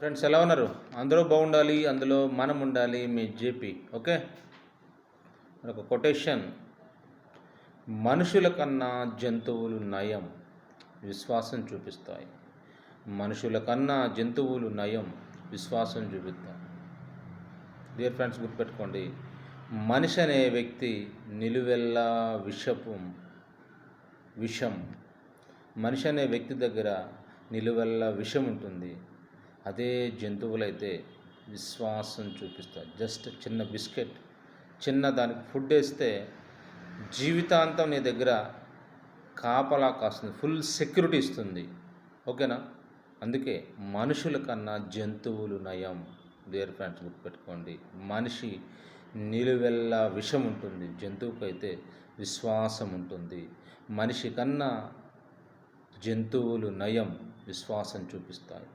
Friends ఎలా ఉన్నారు? అందరూ బాగుండాలి అందులో మనం ఉండాలి మీ జేపీ ఓకే? ఒక కొటేషన్. మనుషుల కన్నా జంతువులు నయం విశ్వాసం చూపిస్తాయి. మనుషుల కన్నా జంతువులు నయం విశ్వాసం చూపిస్తాయి. డియర్ ఫ్రెండ్స్ గుర్తుపెట్టుకోండి. మనిషి అనే వ్యక్తి నిలువెల్లా విషపు విషం. మనిషి అనే వ్యక్తి దగ్గర నిలువెల్లా విషం ఉంటుంది. అదే జంతువులైతే విశ్వాసం చూపిస్తాయి. జస్ట్ చిన్న బిస్కెట్ చిన్న దానికి ఫుడ్ వేస్తే జీవితాంతం నీ దగ్గర కాపలా కాస్తుంది ఫుల్ సెక్యూరిటీ ఇస్తుంది. ఓకేనా? అందుకే మనుషుల కన్నా జంతువులు నయం. డియర్ ఫ్రెండ్స్ గుర్తుపెట్టుకోండి. మనిషి నిలువెల్లా విషం ఉంటుంది జంతువుకైతే అయితే విశ్వాసం ఉంటుంది. మనిషి కన్నా జంతువులు నయం విశ్వాసం చూపిస్తాయి.